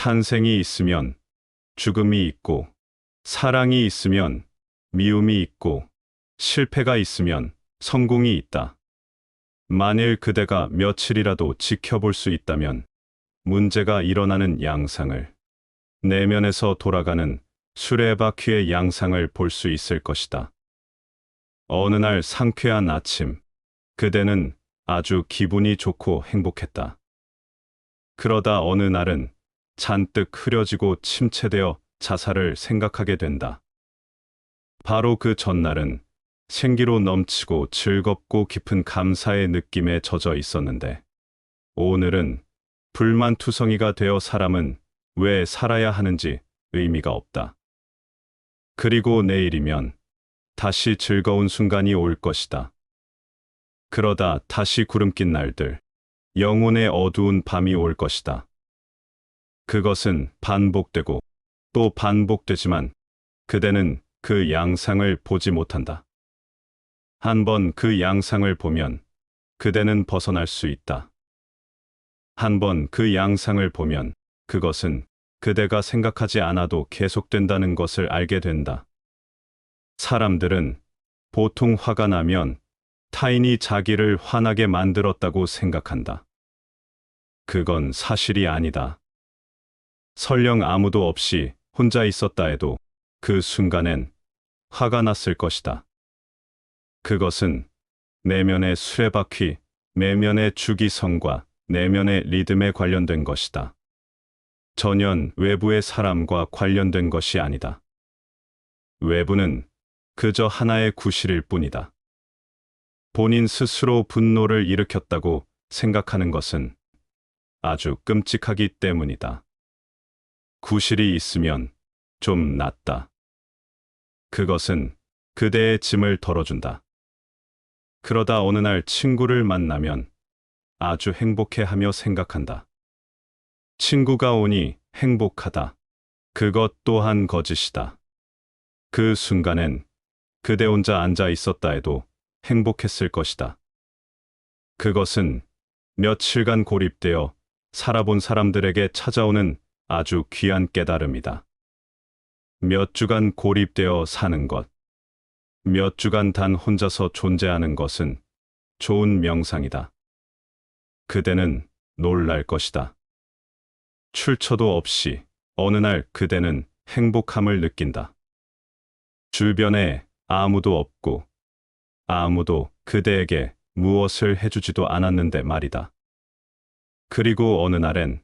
탄생이 있으면 죽음이 있고, 사랑이 있으면 미움이 있고, 실패가 있으면 성공이 있다. 만일 그대가 며칠이라도 지켜볼 수 있다면 문제가 일어나는 양상을, 내면에서 돌아가는 수레바퀴의 양상을 볼 수 있을 것이다. 어느 날 상쾌한 아침, 그대는 아주 기분이 좋고 행복했다. 그러다 어느 날은 잔뜩 흐려지고 침체되어 자살을 생각하게 된다. 바로 그 전날은 생기로 넘치고 즐겁고 깊은 감사의 느낌에 젖어 있었는데, 오늘은 불만투성이가 되어 사람은 왜 살아야 하는지 의미가 없다. 그리고 내일이면 다시 즐거운 순간이 올 것이다. 그러다 다시 구름 낀 날들, 영혼의 어두운 밤이 올 것이다. 그것은 반복되고 또 반복되지만 그대는 그 양상을 보지 못한다. 한 번 그 양상을 보면 그대는 벗어날 수 있다. 한 번 그 양상을 보면 그것은 그대가 생각하지 않아도 계속된다는 것을 알게 된다. 사람들은 보통 화가 나면 타인이 자기를 화나게 만들었다고 생각한다. 그건 사실이 아니다. 설령 아무도 없이 혼자 있었다 해도 그 순간엔 화가 났을 것이다. 그것은 내면의 수레바퀴, 내면의 주기성과 내면의 리듬에 관련된 것이다. 전혀 외부의 사람과 관련된 것이 아니다. 외부는 그저 하나의 구실일 뿐이다. 본인 스스로 분노를 일으켰다고 생각하는 것은 아주 끔찍하기 때문이다. 구실이 있으면 좀 낫다. 그것은 그대의 짐을 덜어준다. 그러다 어느 날 친구를 만나면 아주 행복해 하며 생각한다. 친구가 오니 행복하다. 그것 또한 거짓이다. 그 순간엔 그대 혼자 앉아 있었다 해도 행복했을 것이다. 그것은 며칠간 고립되어 살아본 사람들에게 찾아오는 아주 귀한 깨달음이다. 몇 주간 고립되어 사는 것, 몇 주간 단 혼자서 존재하는 것은 좋은 명상이다. 그대는 놀랄 것이다. 출처도 없이 어느 날 그대는 행복함을 느낀다. 주변에 아무도 없고 아무도 그대에게 무엇을 해주지도 않았는데 말이다. 그리고 어느 날엔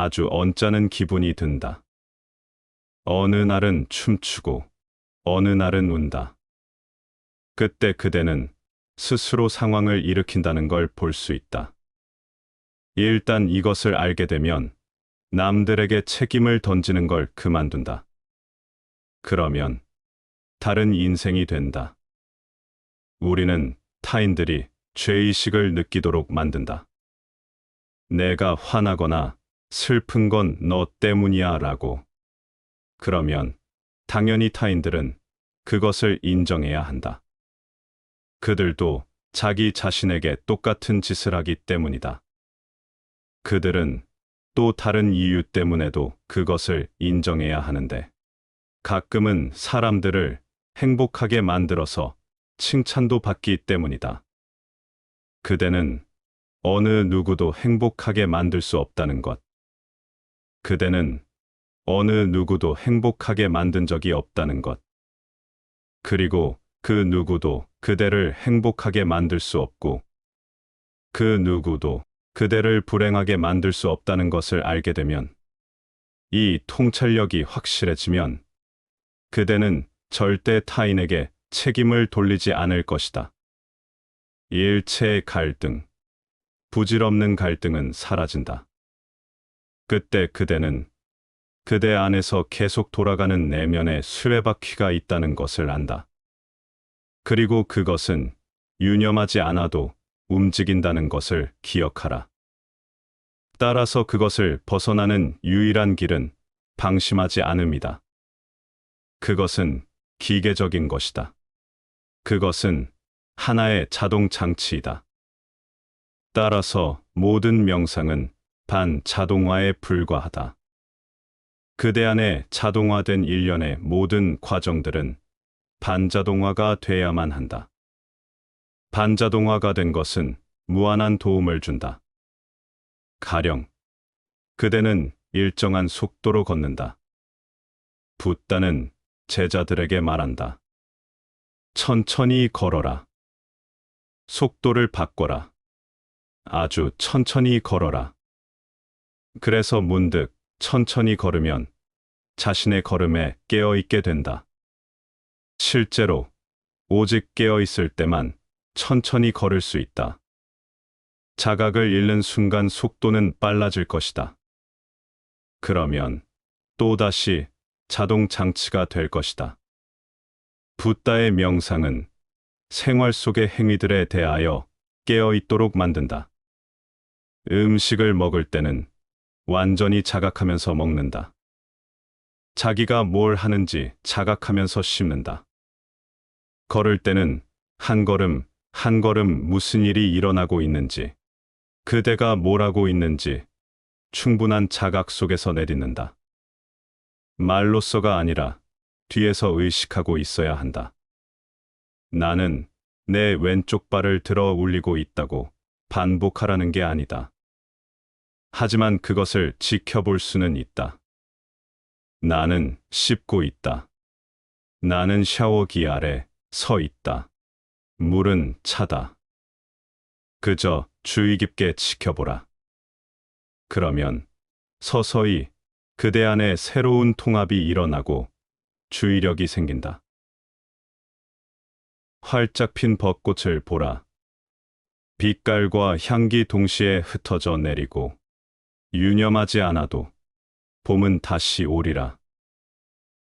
아주 언짢은 기분이 든다. 어느 날은 춤추고 어느 날은 운다. 그때 그대는 스스로 상황을 일으킨다는 걸 볼 수 있다. 일단 이것을 알게 되면 남들에게 책임을 던지는 걸 그만둔다. 그러면 다른 인생이 된다. 우리는 타인들이 죄의식을 느끼도록 만든다. 내가 화나거나 슬픈 건 너 때문이야 라고. 그러면 당연히 타인들은 그것을 인정해야 한다. 그들도 자기 자신에게 똑같은 짓을 하기 때문이다. 그들은 또 다른 이유 때문에도 그것을 인정해야 하는데 가끔은 사람들을 행복하게 만들어서 칭찬도 받기 때문이다. 그대는 어느 누구도 행복하게 만들 수 없다는 것. 그대는 어느 누구도 행복하게 만든 적이 없다는 것. 그리고 그 누구도 그대를 행복하게 만들 수 없고, 그 누구도 그대를 불행하게 만들 수 없다는 것을 알게 되면, 이 통찰력이 확실해지면, 그대는 절대 타인에게 책임을 돌리지 않을 것이다. 일체의 갈등, 부질없는 갈등은 사라진다. 그때 그대는 그대 안에서 계속 돌아가는 내면의 수레바퀴가 있다는 것을 안다. 그리고 그것은 유념하지 않아도 움직인다는 것을 기억하라. 따라서 그것을 벗어나는 유일한 길은 방심하지 않음이다. 그것은 기계적인 것이다. 그것은 하나의 자동 장치이다. 따라서 모든 명상은 반자동화에 불과하다. 그대 안에 자동화된 일련의 모든 과정들은 반자동화가 돼야만 한다. 반자동화가 된 것은 무한한 도움을 준다. 가령, 그대는 일정한 속도로 걷는다. 붓다는 제자들에게 말한다. 천천히 걸어라. 속도를 바꿔라. 아주 천천히 걸어라. 그래서 문득 천천히 걸으면 자신의 걸음에 깨어 있게 된다. 실제로 오직 깨어 있을 때만 천천히 걸을 수 있다. 자각을 잃는 순간 속도는 빨라질 것이다. 그러면 또다시 자동 장치가 될 것이다. 붓다의 명상은 생활 속의 행위들에 대하여 깨어 있도록 만든다. 음식을 먹을 때는 완전히 자각하면서 먹는다. 자기가 뭘 하는지 자각하면서 씹는다. 걸을 때는 한 걸음, 한 걸음 무슨 일이 일어나고 있는지, 그대가 뭘 하고 있는지 충분한 자각 속에서 내딛는다. 말로서가 아니라 뒤에서 의식하고 있어야 한다. 나는 내 왼쪽 발을 들어 올리고 있다고 반복하라는 게 아니다. 하지만 그것을 지켜볼 수는 있다. 나는 씹고 있다. 나는 샤워기 아래 서 있다. 물은 차다. 그저 주의 깊게 지켜보라. 그러면 서서히 그대 안에 새로운 통합이 일어나고 주의력이 생긴다. 활짝 핀 벚꽃을 보라. 빛깔과 향기 동시에 흩어져 내리고 유념하지 않아도 봄은 다시 오리라.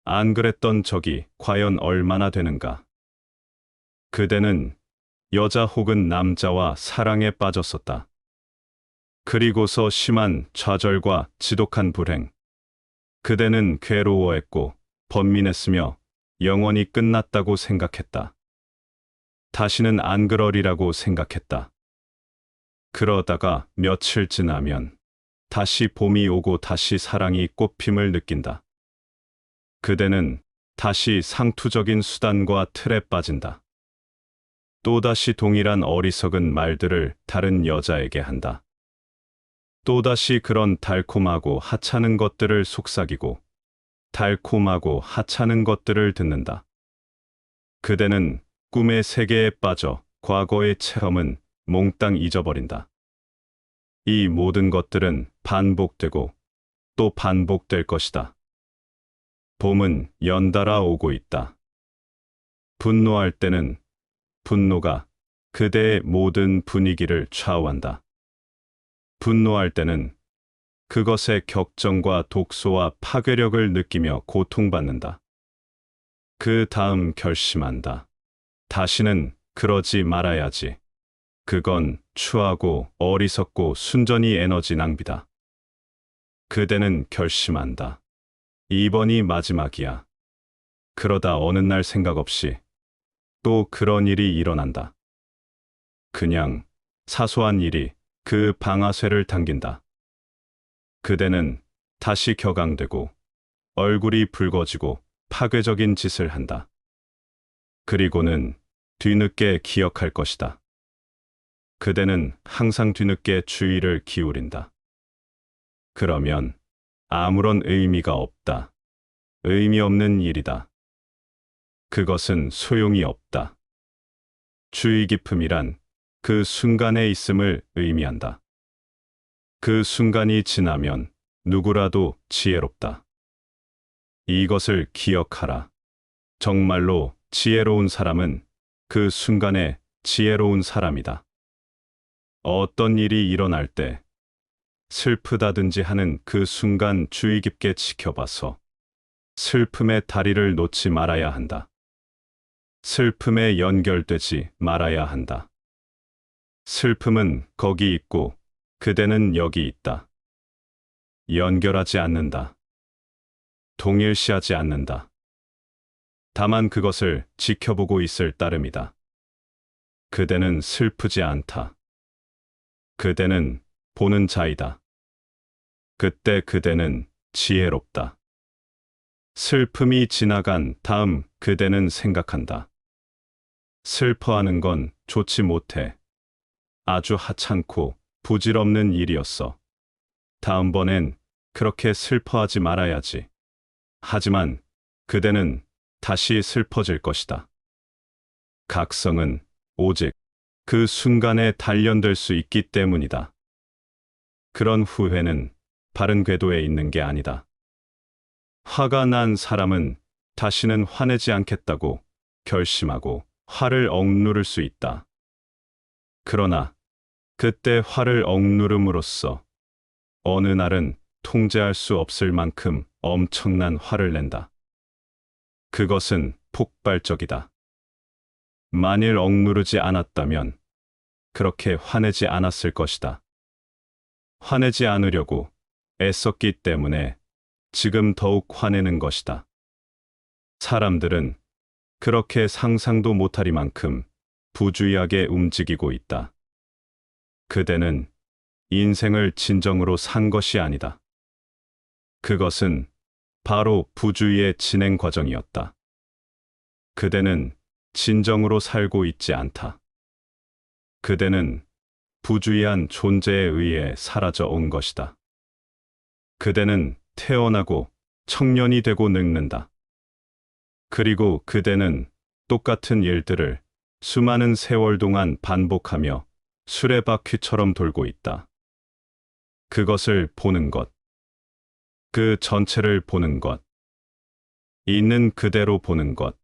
안 그랬던 적이 과연 얼마나 되는가? 그대는 여자 혹은 남자와 사랑에 빠졌었다. 그리고서 심한 좌절과 지독한 불행. 그대는 괴로워했고 번민했으며 영원히 끝났다고 생각했다. 다시는 안 그러리라고 생각했다. 그러다가 며칠 지나면 다시 봄이 오고 다시 사랑이 꽃핌을 느낀다. 그대는 다시 상투적인 수단과 틀에 빠진다. 또다시 동일한 어리석은 말들을 다른 여자에게 한다. 또다시 그런 달콤하고 하찮은 것들을 속삭이고 달콤하고 하찮은 것들을 듣는다. 그대는 꿈의 세계에 빠져 과거의 체험은 몽땅 잊어버린다. 이 모든 것들은 반복되고 또 반복될 것이다. 봄은 연달아 오고 있다. 분노할 때는 분노가 그대의 모든 분위기를 좌우한다. 분노할 때는 그것의 격정과 독소와 파괴력을 느끼며 고통받는다. 그 다음 결심한다. 다시는 그러지 말아야지. 그건 추하고 어리석고 순전히 에너지 낭비다. 그대는 결심한다. 이번이 마지막이야. 그러다 어느 날 생각 없이 또 그런 일이 일어난다. 그냥 사소한 일이 그 방아쇠를 당긴다. 그대는 다시 격앙되고 얼굴이 붉어지고 파괴적인 짓을 한다. 그리고는 뒤늦게 기억할 것이다. 그대는 항상 뒤늦게 주의를 기울인다. 그러면 아무런 의미가 없다. 의미 없는 일이다. 그것은 소용이 없다. 주의 깊음이란 그 순간에 있음을 의미한다. 그 순간이 지나면 누구라도 지혜롭다. 이것을 기억하라. 정말로 지혜로운 사람은 그 순간에 지혜로운 사람이다. 어떤 일이 일어날 때 슬프다든지 하는 그 순간 주의 깊게 지켜봐서 슬픔의 다리를 놓지 말아야 한다. 슬픔에 연결되지 말아야 한다. 슬픔은 거기 있고 그대는 여기 있다. 연결하지 않는다. 동일시하지 않는다. 다만 그것을 지켜보고 있을 따름이다. 그대는 슬프지 않다. 그대는 보는 자이다. 그때 그대는 지혜롭다. 슬픔이 지나간 다음 그대는 생각한다. 슬퍼하는 건 좋지 못해. 아주 하찮고 부질없는 일이었어. 다음번엔 그렇게 슬퍼하지 말아야지. 하지만 그대는 다시 슬퍼질 것이다. 각성은 오직 그 순간에 단련될 수 있기 때문이다. 그런 후회는 바른 궤도에 있는 게 아니다. 화가 난 사람은 다시는 화내지 않겠다고 결심하고 화를 억누를 수 있다. 그러나 그때 화를 억누름으로써 어느 날은 통제할 수 없을 만큼 엄청난 화를 낸다. 그것은 폭발적이다. 만일 억누르지 않았다면 그렇게 화내지 않았을 것이다. 화내지 않으려고 애썼기 때문에 지금 더욱 화내는 것이다. 사람들은 그렇게 상상도 못하리만큼 부주의하게 움직이고 있다. 그대는 인생을 진정으로 산 것이 아니다. 그것은 바로 부주의의 진행 과정이었다. 그대는 진정으로 살고 있지 않다. 그대는 부주의한 존재에 의해 사라져 온 것이다. 그대는 태어나고 청년이 되고 늙는다. 그리고 그대는 똑같은 일들을 수많은 세월 동안 반복하며 수레바퀴처럼 돌고 있다. 그것을 보는 것. 그 전체를 보는 것. 있는 그대로 보는 것.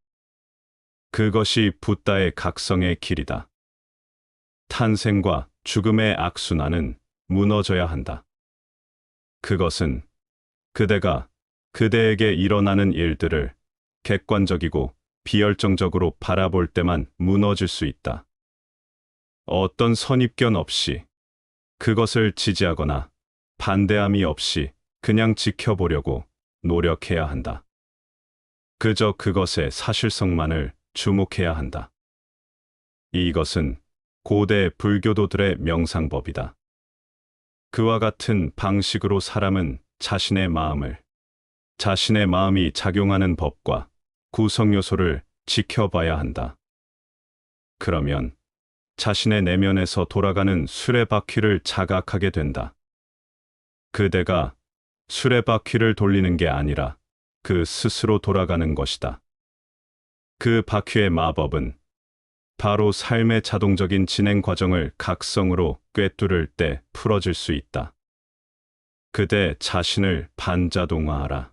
그것이 붓다의 각성의 길이다. 탄생과 죽음의 악순환은 무너져야 한다. 그것은 그대가 그대에게 일어나는 일들을 객관적이고 비열정적으로 바라볼 때만 무너질 수 있다. 어떤 선입견 없이 그것을 지지하거나 반대함이 없이 그냥 지켜보려고 노력해야 한다. 그저 그것의 사실성만을 주목해야 한다. 이것은 고대 불교도들의 명상법이다. 그와 같은 방식으로 사람은 자신의 마음을, 자신의 마음이 작용하는 법과 구성 요소를 지켜봐야 한다. 그러면 자신의 내면에서 돌아가는 수레바퀴를 자각하게 된다. 그대가 수레바퀴를 돌리는 게 아니라 그 스스로 돌아가는 것이다. 그 바퀴의 마법은 바로 삶의 자동적인 진행 과정을 각성으로 꿰뚫을 때 풀어질 수 있다. 그대 자신을 반자동화하라.